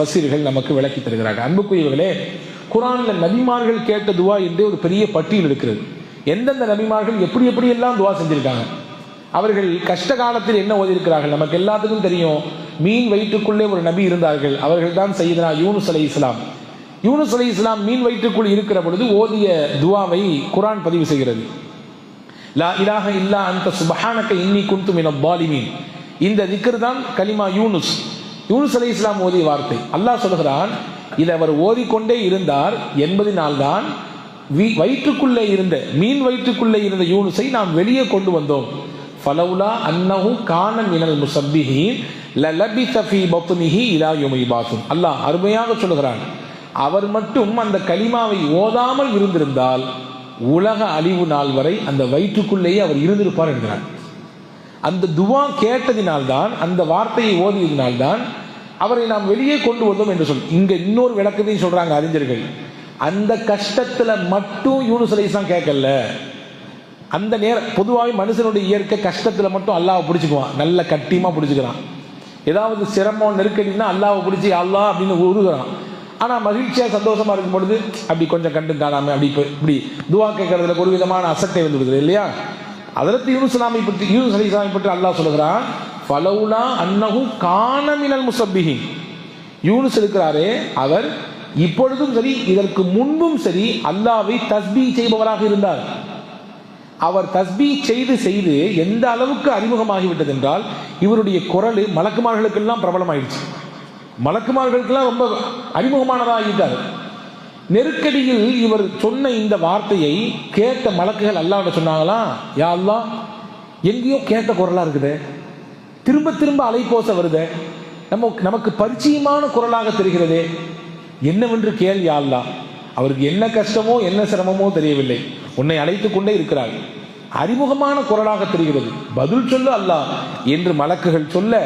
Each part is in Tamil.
பசீர்கள் நமக்கு விளக்கி தருகிறார்கள். அன்புக்குரியவர்களே குரான்ல நபிமார்கள் கேட்ட துவா என்று ஒரு பெரிய பட்டியல் இருக்கிறது. எந்தெந்த நபிமார்கள் எப்படி எப்படி எல்லாம் துவா செஞ்சிருக்காங்க? அவர்கள் கஷ்ட காலத்தில் என்ன ஓதியிருக்கிறார்கள்? நமக்கு எல்லாத்துக்கும் தெரியும். மீன் வயிற்றுக்குள்ளே ஒரு நபி இருந்தார்கள். அவர்கள் தான் செய்தனா யூனுஸ் அலி இஸ்லாம். யூனுஸ் அலி இஸ்லாம் மீன் வயிற்றுக்குள் இருக்கிற பொழுது ஓதிய துவாவை குரான் பதிவு செய்கிறது. லா இலாக இல்லா அந்த சுபஹானக்க இன்னி குந்து மின பாலிமீன். இந்த திக்கர் தான் கலிமா யூனுஸ். யூனுஸ் அலி இஸ்லாம் ஓதிய வார்த்தை. அல்லாஹ் சொல்கிறான் இதை அவர் ஓதிக்கொண்டே இருந்தார் என்பது வீ- வயிற்றுக்குள்ளே இருந்த மீன் வயிற்றுக்குள்ளே இருந்த யூனுஸை நாம் வெளியே கொண்டு வந்தோம். ஃபலவுலா அன்னஹு கான மினல் முசப்பிஹீன் லலபி சஃபி பத்னிஹி இலா யுமை பாசும் அல்லாஹ் அருமையாக சொல்கிறான் அவர் மட்டும் அந்த களிமாவை ஓதாமல் இருந்திருந்தால் உலக அழிவு நாள் வரை அந்த வயிற்றுக்குள்ளேயே அவர் இருந்திருப்பார் என்கிறார். அந்த துவா கேட்டதினால்தான் அந்த வார்த்தையை ஓதியதினால்தான் அவரை நாம் வெளியே கொண்டு வந்தோம் என்று சொல்லி இங்க இன்னொரு விளக்கத்தையும் சொல்றாங்க அறிஞர்கள். அந்த கஷ்டத்துல மட்டும் யூனுஸ் கேட்கல. அந்த நேரம் பொதுவாகவே மனுஷனுடைய இயற்கை கஷ்டத்துல மட்டும் அல்லாவை பிடிச்சிக்குவான். நல்ல கட்டியமா பிடிச்சிக்கிறான். ஏதாவது சிரமம் நெருக்கடினா அல்லாவை பிடிச்சி அல்லா அப்படின்னு உருகிறான். ஆனால் மகிழ்ச்சியாக சந்தோஷமா இருக்கும் பொழுது அப்படி கொஞ்சம் கண்டு காணாமல் அப்படி இப்படி துவா கேட்கறதுல ஒரு விதமான அசட்டை வந்து விடுது இல்லையா? அதற்கு யூனுஸ் இஸ்லாமை பற்றி யூனுஸ் அலி இஸ்லாமை பற்றி அல்லாஹ் சொல்லுகிறான் பலவுலா அன்னஹு காணமினல் முசப்பிஹி யூனுஸ் இருக்கிறாரே அவர் இப்பொழுதும் சரி இதற்கு முன்பும் சரி அல்லாவை தஸ்பீ செய்பவராக இருந்தார். அவர் தஸ்பீ செய்து செய்து எந்த அளவுக்கு அறிமுகமாகிவிட்டது என்றால் இவருடைய குரல் மலக்குமார்களுக்கெல்லாம் பிரபலமாயிடுச்சு. மலக்குமார்களுக்கெல்லாம் ரொம்ப அறிமுகமானதாகிட்டார். நெருக்கடியில் இவர் சொன்ன இந்த வார்த்தையை கேட்ட மலக்குகள் அல்லாஹ்விட சொன்னாங்களா? யா அல்லாஹ் எங்கேயோ கேட்ட குரலா இருக்குது. திரும்ப திரும்ப அலைக்கோச வருது. நம்ம நமக்கு பரிச்சயமான குரலாக தெரிகிறதே. என்னவென்று கேள்வி ஆள்லாம் அல்லாஹ் அவருக்கு என்ன கஷ்டமோ என்ன சிரமமோ தெரியவில்லை. உன்னை அழைத்து கொண்டே இருக்கிறார். அறிமுகமான குரலாக தெரிகிறது. பதில் சொல்லு அல்லாஹ் என்று மலக்குகள் சொல்ல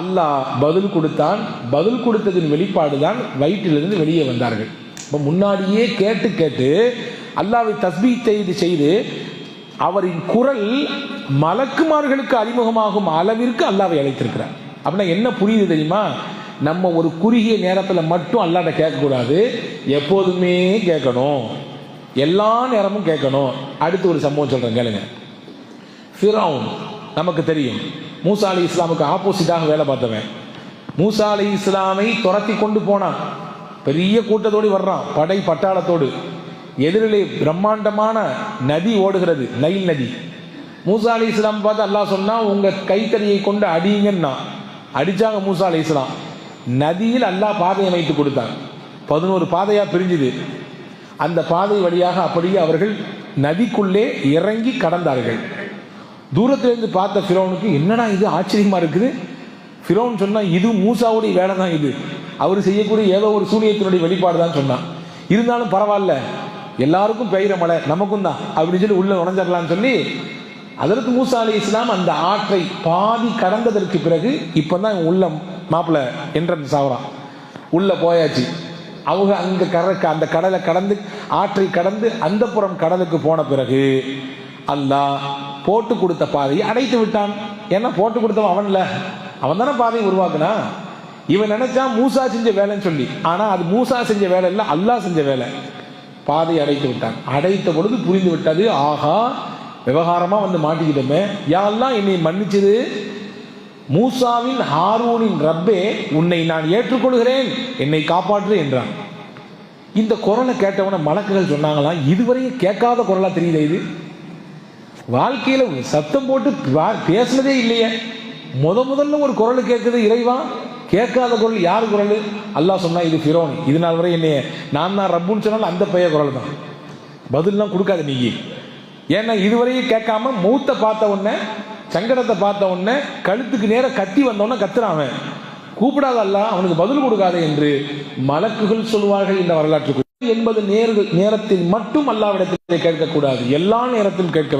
அல்லாஹ் பதில் கொடுத்தான். பதில் கொடுத்ததின் வெளிப்பாடு தான் வயிற்றிலிருந்து வெளியே வந்தார்கள். இப்போ முன்னாடியே கேட்டு கேட்டு அல்லாவை தஸ்பீ செய்து செய்து அவரின் குரல் மலக்குமார்களுக்கு அறிமுகமாகும் அளவிற்கு அல்லாவை அழைத்திருக்கிறார். அப்படின்னா என்ன புரியுது தெரியுமா? நம்ம ஒரு குறுகிய நேரத்தில் மட்டும் அல்லாட்ட கேட்கக்கூடாது. எப்போதுமே கேட்கணும். எல்லா நேரமும் கேட்கணும். அடுத்து ஒரு சம்பவம் சொல்கிறேன் கேளுங்க. ஃபிரௌன் நமக்கு தெரியும். மூசா அலி இஸ்லாமுக்கு ஆப்போசிட்டாக வேலை பார்த்தவன். மூசா அலி இஸ்லாமை துரத்தி கொண்டு போனான். பெரிய கூட்டத்தோடு வர்றான். படை பட்டாளத்தோடு. எதிரிலே பிரம்மாண்டமான நதி ஓடுகிறது நைல் நதி. மூசா அலி இஸ்லாம் பார்த்து அல்லாஹ் சொன்னா உங்க கைத்தறியை கொண்டு அடியுங்கன்னா அடிச்சாங்க மூசா அலி இஸ்லாம் நதியில் அல்லாஹ் பாதை அமைத்து கொடுத்தாங்க பதினோரு பாதையா பிரிஞ்சுது. அந்த பாதை வழியாக அப்படியே அவர்கள் நதிக்குள்ளே இறங்கி கடந்தார்கள். தூரத்திலிருந்து பார்த்த ஃபிரோனுக்கு என்னடா இது? ஆச்சரியமா இருக்குது. ஃபிரோன் சொன்னா இது மூசாவுடைய வேலை தான் இது. அவர் செய்யக்கூடிய ஏதோ ஒரு சூனியத்தினுடைய வெளிப்பாடு தான் சொன்னான். இருந்தாலும் பரவாயில்ல. எல்லாருக்கும் பெய்கிற மழை நமக்கும் தான் அப்படின்னு சொல்லி உள்ள நுழைஞ்சிடலாம்னு சொல்லி அதற்கு மூசா அலி இஸ்லாம் அந்த ஆற்றை பாதி கடந்ததற்கு பிறகு இப்பதான் உள்ள மாப்பிள்ள என்ட்ரன்ஸ் ஆகிறான் உள்ள போயாச்சு. அவங்க அங்க கரக்க அந்த கடலை கடந்து ஆற்றை கடந்து அந்த புறம் கடலுக்கு போன பிறகு அல்லாஹ் போட்டு கொடுத்த பாதையை அடைத்து விட்டான். ஏன்னா போட்டு கொடுத்தவன் அவன் இல்லை. அவன் தானே பாதையை உருவாக்குனா இவன் நினைச்சா மூசா செஞ்ச வேலைன்னு சொல்லி. ஆனா அது மூசா செஞ்ச வேலை இல்லை அல்லாஹ் செஞ்ச வேலை. பாதையை அடைத்து விட்டான். அடைத்த பொழுது புரிந்து விட்டது ஆகா விவகாரமாக வந்து மாட்டிக்கிட்டோமே. யாரெல்லாம் என்னை மன்னிச்சது? மூசாவின் ஹாரூனின் ரப்பே உன்னை நான் ஏற்றுக்கொள்கிறேன் என்னை காப்பாற்று என்றான். இந்த குரலை கேட்டவன மலக்குகள் சொன்னாங்களாம் இதுவரையும் கேட்காத குரலா தெரியல இது? வாழ்க்கையில் சத்தம் போட்டு வா- பேசுனதே இல்லையே. முத முதல்ல ஒரு குரல் கேட்குது இறைவா கேட்காத குரல் யார் குரல்? அல்லாஹ் சொன்னா இது ஃபிரோன். இது நாள் வரை என்னைய நான் தான் ரப்புன்னு சொன்னாலும் அந்த பைய குரல் தான். பதில்லாம் கொடுக்காத நீ. ஏன்னா இதுவரையும் கேட்காம மூத்த பார்த்த உடனே சங்கடத்தை பார்த்த உடனே கழுத்துக்கு நேரம் கத்தி வந்த உடனே கத்துறான் அவன். கூப்பிடாத அல்ல அவனுக்கு பதில் கொடுக்காத என்று மலக்குகள் சொல்வார்கள் இந்த வரலாற்றுக்கு என்பது நேர்கள் நேரத்தில் மட்டும் அல்லாவிடத்தில் கேட்கக்கூடாது. எல்லா நேரத்திலும் கேட்க